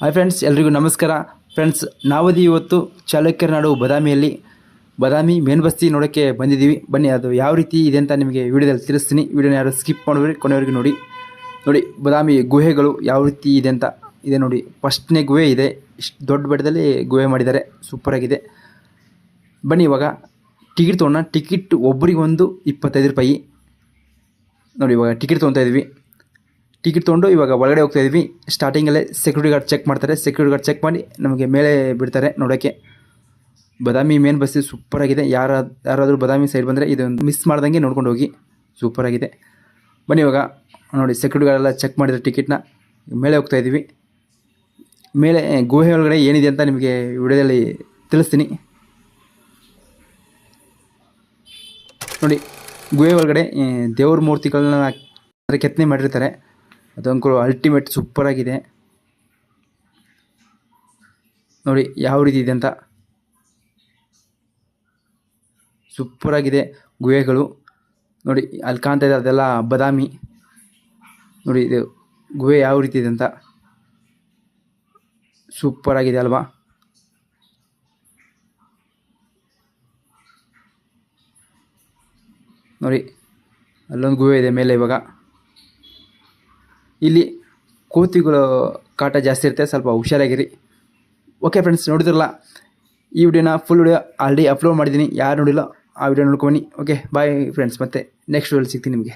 Hi friends ಎಲ್ರಿಗೂ ನಮಸ್ಕಾರ. Friends ನಾವದಿ ಇವತ್ತು ಚಾಲುಕ್ಯರ ನಾಡು ಬದಾಮಿಯಲ್ಲಿ, ಬದಾಮಿ ಮೇನ್ಬಸ್ತಿ ನೋಡೋಕ್ಕೆ ಬಂದಿದ್ದೀವಿ. ಬನ್ನಿ, ಅದು ಯಾವ ರೀತಿ ಇದೆ ಅಂತ ನಿಮಗೆ ವಿಡಿಯೋದಲ್ಲಿ ತಿಳಿಸ್ತೀನಿ. ವಿಡಿಯೋನ ಯಾರು ಸ್ಕಿಪ್ ಮಾಡಿದ್ರೆ ಕೊನೆವರೆಗೂ ನೋಡಿ. ನೋಡಿ, ಬದಾಮಿ ಗುಹೆಗಳು ಯಾವ ರೀತಿ ಇದೆ ಅಂತ ಇದೆ ನೋಡಿ. ಫಸ್ಟ್ನೇ ಗುಹೆ ಇದೆ. ಇಷ್ಟು ದೊಡ್ಡ ಬೆಟ್ಟದಲ್ಲಿ ಗುಹೆ ಮಾಡಿದ್ದಾರೆ. ಸೂಪರಾಗಿದೆ ಬನ್ನಿ, ಇವಾಗ ಟಿಕೆಟ್ ತೊಗೊಳ್ಳೋಣ ಟಿಕೆಟ್ ಒಬ್ಬರಿಗೊಂದು ಇಪ್ಪತ್ತೈದು ರೂಪಾಯಿ. ನೋಡಿ, ಇವಾಗ ಟಿಕೆಟ್ ತೊಗೊತಾ ಇದ್ವಿ. ಟಿಕೆಟ್ ತೊಗೊಂಡು ಇವಾಗ ಒಳಗಡೆ ಹೋಗ್ತಾ ಇದ್ವಿ. ಸ್ಟಾರ್ಟಿಂಗಲ್ಲೇ ಸೆಕ್ಯೂರಿಟಿ ಗಾರ್ಡ್ ಚೆಕ್ ಮಾಡ್ತಾರೆ. ಸೆಕ್ಯೂರಿಟಿ ಗಾರ್ಡ್ ಚೆಕ್ ಮಾಡಿ ನಮಗೆ ಮೇಲೆ ಬಿಡ್ತಾರೆ ನೋಡೋಕ್ಕೆ ಬದಾಮಿ ಮೇನ್ ಬಸ್ಸು ಸೂಪರಾಗಿದೆ ಯಾರ, ಯಾರಾದರೂ ಬದಾಮಿ ಸೈಡ್ ಬಂದರೆ ಇದೊಂದು ಮಿಸ್ ಮಾಡ್ದಂಗೆ ನೋಡ್ಕೊಂಡು ಹೋಗಿ. ಸೂಪರಾಗಿದೆ ಬನ್ನಿ ಇವಾಗ ನೋಡಿ ಸೆಕ್ಯೂರಿಟಿ ಗಾರ್ಡ್ ಎಲ್ಲ ಚೆಕ್ ಮಾಡಿದ್ರೆ ಟಿಕೆಟ್ನ ಮೇಲೆ ಹೋಗ್ತಾ ಇದ್ದೀವಿ ಮೇಲೆ ಗುಹೆ ಒಳಗಡೆ ಏನಿದೆ ಅಂತ ನಿಮಗೆ ವಿಡಿಯೋದಲ್ಲಿ ತಿಳಿಸ್ತೀನಿ. ನೋಡಿ ಗುಹೆ ಒಳಗಡೆ ದೇವ್ರ ಮೂರ್ತಿಗಳನ್ನ ಕೆತ್ತನೆ ಮಾಡಿರ್ತಾರೆ. ಅದೊಂದು ಅಲ್ಟಿಮೇಟ್ ಸೂಪರಾಗಿದೆ ನೋಡಿ ಯಾವ ರೀತಿ ಇದೆ ಅಂತ. ಸೂಪರಾಗಿದೆ ಗುಹೆಗಳು. ನೋಡಿ ಅಲ್ಲಿ ಕಾಣ್ತಾ ಇದೆ ಅದೆಲ್ಲ ಬದಾಮಿ. ನೋಡಿ ಇದು ಗುಹೆ ಯಾವ ರೀತಿ ಇದೆ ಅಂತ. ಸೂಪರಾಗಿದೆ ಅಲ್ವಾ. ನೋಡಿ ಅಲ್ಲೊಂದು ಗುಹೆ ಇದೆ ಮೇಲೆ ಇವಾಗ. ಇಲ್ಲಿ ಕೋತಿಗಳು ಕಾಟ ಜಾಸ್ತಿ ಇರುತ್ತೆ, ಸ್ವಲ್ಪ ಹುಷಾರಾಗಿರಿ. ಓಕೆ ಫ್ರೆಂಡ್ಸ್ ನೋಡಿದ್ರಲ್ಲ? ಈ ವಿಡಿಯೋನ ಫುಲ್ ವಿಡಿಯೋ ಆಲ್ರೆಡಿ ಅಪ್ಲೋಡ್ ಮಾಡಿದ್ದೀನಿ. ಯಾರು ನೋಡಿಲ್ಲ, ಆ ವಿಡಿಯೋ ನೋಡ್ಕೊಬನ್ನಿ ಓಕೆ ಬಾಯ್ ಫ್ರೆಂಡ್ಸ್ ಮತ್ತೆ ನೆಕ್ಸ್ಟ್ ವಿಡಿಯೋಲಿ ಸಿಗ್ತೀನಿ ನಿಮಗೆ.